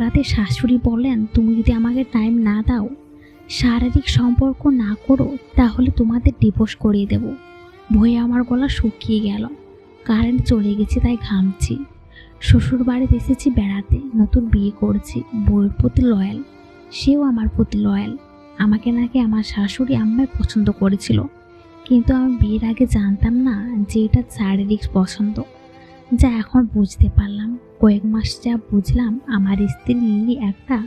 রাতে শাশুড়ি বললেন তুমি যদি আমাকে টাইম না দাও, শারীরিক সম্পর্ক না করো, তাহলে তোমাদের ডিভোর্স করিয়ে দেব। ভয়ে আমার গলা শুকিয়ে গেল। কারেন্ট চলে গেছে, তাই ঘামছি। শ্বশুর বাড়িতে এসেছি বেড়াতে, নতুন বিয়ে করছি, বউয়ের প্রতি লয়াল সেও আমার প্রতি লয়াল আমাকে নাকি আমার শাশুড়ি আম্মায় পছন্দ করেছিল। কিন্তু আমি বিয়ের আগে জানতাম না যে এটা শারীরিক পছন্দ। যা এখন বুঝতে পারলাম। কয়েক মাস যা বুঝলাম আমার স্ত্রী লিলি একটা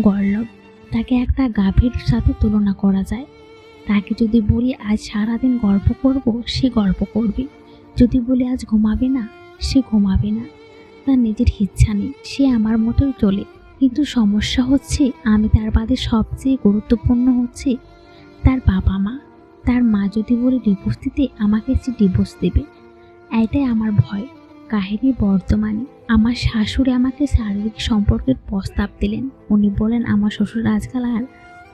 গর্লভ তাকে একটা গাভীর সাথে তুলনা করা যায়। তাকে যদি বলি, আজ সারাদিন গল্প করব, সে গল্প করবে। যদি বলি, আজ ঘুমাবে না, সে ঘুমাবে না। তার নিজের ইচ্ছা নেই, সে আমার মতোই চলে। কিন্তু সমস্যা হচ্ছে, আমি তার বাদে সবচেয়ে গুরুত্বপূর্ণ হচ্ছে তার বাবা মা। তার মা যদি বলে, ডিভোর্স দিতে আমাকে সে ডিভোর্স দেবে। এটাই আমার ভয়। কাহিনী বর্তমানে আমার শাশুড়ি আমাকে শারীরিক সম্পর্কের প্রস্তাব দিলেন। উনি বলেন, আমার শ্বশুর আজকাল আর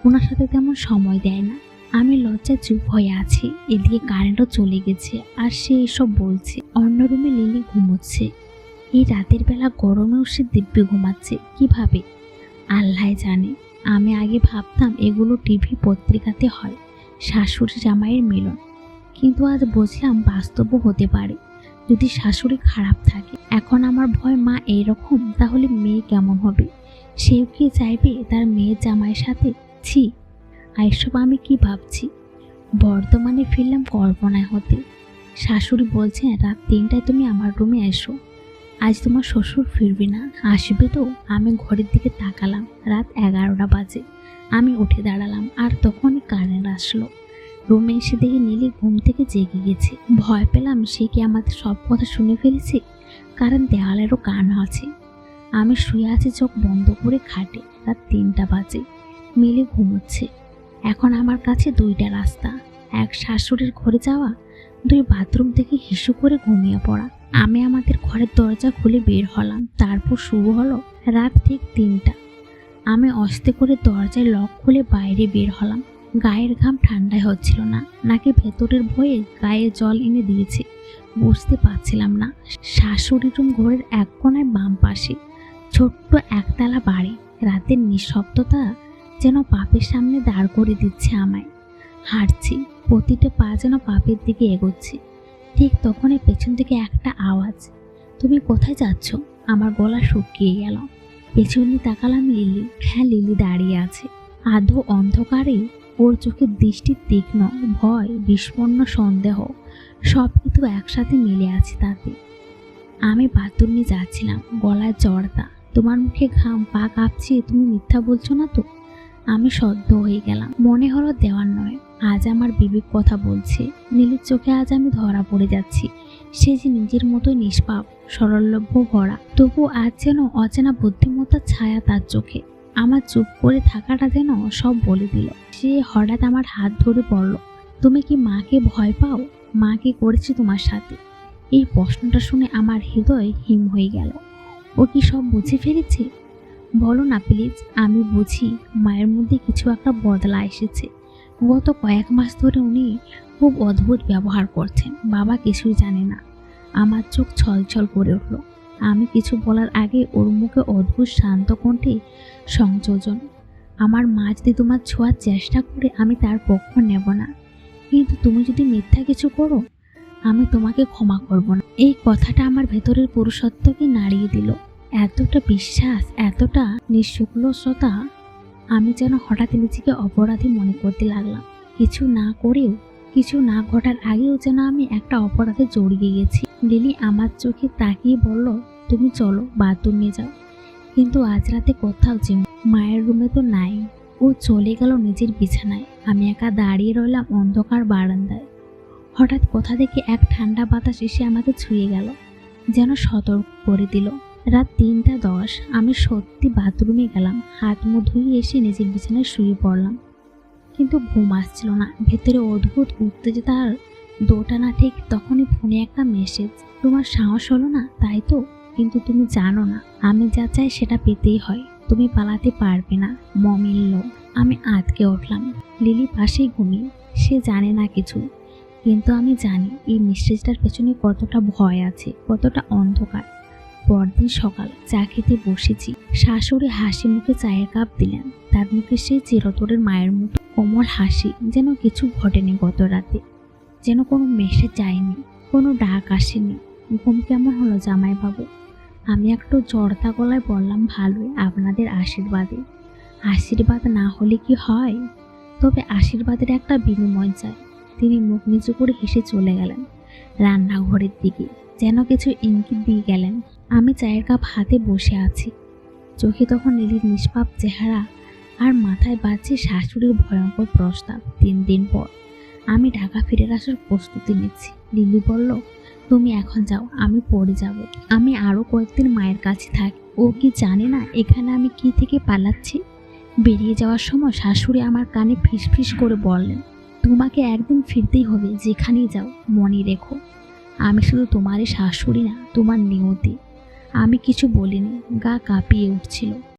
ওনার সাথে তেমন সময় দেয় না। আমি লজ্জায় চুপ হয়ে আছি। এদিকে কারেন্টও চলে গেছে আর সে এসব বলছে। অন্য রুমে লিলি ঘুমোচ্ছে। এই রাতের বেলা গরমেও সে দিব্যি ঘুমাচ্ছে। কীভাবে? আল্লাহ জানে। আমি আগে ভাবতাম এগুলো টিভি পত্রিকাতে হয়, শাশুড়ি জামাইয়ের মিলন। কিন্তু আজ বুঝলাম বাস্তবও হতে পারে। যদি শাশুড়ি খারাপ থাকে, এখন আমার ভয় মা এইরকম, তাহলে মেয়ে কেমন হবে? সেও কি চাইবে তার মেয়ে জামাইয়ের সাথে? ছি আর এসব আমি কি ভাবছি? বর্তমানে ফিরলাম কল্পনায় হতে। শাশুড়ি বলছেন রাত তিনটায় তুমি আমার রুমে এসো। আজ তোমার শ্বশুর ফিরবে না। আসবে তো? আমি ঘরের দিকে তাকালাম। রাত এগারোটা বাজে। আমি উঠে দাঁড়ালাম, আর তখন কারেন্ট আসলো। রুমে এসে দেখি নীলি ঘুম থেকে জেগে গেছে। ভয় পেলাম সে কি আমাদের সব কথা শুনে ফেলেছে? কারণ দেওয়ালেরও কান আছে। আমি শুয়ে আছি, চোখ বন্ধ করে খাটে। রাত তিনটা বাজে। মিলি ঘুমোচ্ছে। এখন আমার কাছে দুইটা রাস্তা। এক শাশুড়ির ঘরে যাওয়া, দুই বাথরুম থেকে হিসু করে ঘুমিয়ে পড়া। আমি আমাদের ঘরের দরজা খুলে বের হলাম। তারপর শুরু হলো রাত ঠিক তিনটা। আমি অস্তে করে দরজায় লক খুলে বাইরে বের হলাম। গায়ের ঘাম ঠান্ডায় হচ্ছিল না, নাকি ভেতরের ভয়ে গায়ে জল এনে দিয়েছে, বুঝতে পারছিলাম না। শাশুড়ি রুম ঘরের এক কোনায় বাম পাশে, ছোট্ট একতলা বাড়ি। রাতের নিঃশব্দতা যেন পাপের সামনে দাঁড় করে দিচ্ছে আমায়। হাঁটছি, প্রতিটা পা যেন পাপের দিকে এগোচ্ছে। ঠিক তখনই পেছন থেকে একটা আওয়াজ, তুমি কোথায় যাচ্ছ? আমার গলা শুকিয়ে গেল। পেছনে তাকালাম লিলি হ্যাঁ লিলি দাঁড়িয়ে আছে। আধো অন্ধকারে ওর চোখের দৃষ্টি তীক্ষ্ণ, ভয় বিস্পন্ন সন্দেহ সব কিছু একসাথে মিলে আছে তাতে। আমি বাথরুমে যাচ্ছিলাম, গলায় জড়তা তোমার মুখে ঘাম, পা কাঁপছে, তুমি মিথ্যা বলছো না তো? আমি সদ্য হয়ে গেলাম। মনে হলো দেওয়ার নয়, আজ আমার বিবেক কথা বলছে। নীলের চোখে আজ আমি ধরা পড়ে যাচ্ছি। সে যে নিজের মতোই নিষ্পাপ, সরলভ্য ভরা তবু আজ যেন অচেনা বুদ্ধিমত্তার ছায়া তার চোখে। আমার চুপ করে থাকাটা যেন সব বলে দিল। সে হঠাৎ আমার হাত ধরে পড়ল তুমি কি মাকে ভয় পাও? মা কি করেছে তোমার সাথে? এই প্রশ্নটা শুনে আমার হৃদয় হিম হয়ে গেল। ও কি সব বুঝে ফেলেছে? বলো না প্লিজ, আমি বুঝি মায়ের মধ্যে কিছু একটা বদলা এসেছে। গত কয়েক মাস ধরে উনি খুব অদ্ভুত ব্যবহার করছেন, বাবা কিছুই জানে না। আমার চোখ ছলছল করে উঠল। আমি কিছু বলার আগে ওর মুখে অদ্ভুত শান্ত কণ্ঠে সংযোজন, আমার মা যদি তোমার ছোঁয়ার চেষ্টা করে, আমি তার পক্ষ নেব না। কিন্তু তুমি যদি মিথ্যা কিছু করো, আমি তোমাকে ক্ষমা করব না। এই কথাটা আমার ভেতরের পুরুষত্বকে নাড়িয়ে দিল। এতটা বিশ্বাস, এতটা নিঃশুক্লতা আমি যেন হঠাৎ নিজেকে অপরাধী মনে করতে লাগলাম। কিছু না করেও, কিছু না ঘটার আগেও যেন আমি একটা অপরাধে জড়িয়ে গেছি। লিলি আমার চোখে তাকিয়ে বলল তুমি চলো, বাথরুমে যাও। কিন্তু আজ রাতে কোথাও যেও মায়ের রুমে তো নাই। ও চলে গেল নিজের বিছানায়। আমি একা দাঁড়িয়ে রইলাম অন্ধকার বারান্দায়। হঠাৎ কোথা থেকে এক ঠান্ডা বাতাস এসে আমাকে ছুঁয়ে গেল, যেন সতর্ক করে দিল। রাত তিনটা দশ, আমি সত্যি বাথরুমে গেলাম। হাত মুখ ধুয়ে এসে নিজের বিছানায় শুয়ে পড়লাম। কিন্তু ঘুম আসছিল না। ভেতরে অদ্ভুত উত্তেজতা আর দোটানা ঠিক তখনই ফোনে একটা মেসেজ তোমার সাহস হলো না, তাই তো? কিন্তু তুমি জানো না, আমি যা চাই সেটা পেতেই হয়। তুমি পালাতে পারবে না মমিল্ল আমি আটকে উঠলাম। লিলি পাশেই ঘুমিয়ে, সে জানে না কিছু। কিন্তু আমি জানি, এই মেসেজটার পেছনে কতটা ভয় আছে, কতটা অন্ধকার। পরদিন সকাল, চা খেতে বসেছি। শাশুড়ি হাসি মুখে চায়ের কাপ দিলেন। তার মুখে সেই চিরতরের মায়ের মতো কোমল হাসি যেন কিছু ঘটেনি গত রাতে। যেন কোনো মেসে যায়নি, কোনো ডাক আসেনি। ঘুম কেমন হলো জামাইবাবু? আমি একটু জর্দা গলায় বললাম, ভালোই, আপনাদের আশীর্বাদে। আশীর্বাদ না হলে কি হয়? তবে আশীর্বাদের একটা বিনিময় চাই। তিনি মুখ নিচু করে হেসে চলে গেলেন রান্নাঘরের দিকে, যেন কিছু ইঙ্গিত দিয়ে গেলেন, আমি চায়ের কাপ হাতে বসে আছি। চোখে তখন নীলির নিষ্পাপ চেহারা আর মাথায় বাজছে শাশুড়ির ভয়ঙ্কর প্রস্তাব। তিন দিন পর আমি ঢাকা ফিরে আসার প্রস্তুতি নিচ্ছি। লিলি বলল তুমি এখন যাও, আমি পরে যাব। আমি আরও কয়েকদিন মায়ের কাছে থাকি, ও কি জানে না এখানে আমি কি থেকে পালাচ্ছি? বেরিয়ে যাওয়ার সময় শাশুড়ি আমার কানে ফিস ফিস করে বললেন, তোমাকে একদিন ফিরতেই হবে, যেখানেই যাও, মনে রেখো। আমি শুধু তোমারই শাশুড়ি না, তোমার নিয়তি। আমি কিছু বলিনি, গা কাঁপিয়ে উঠছিল।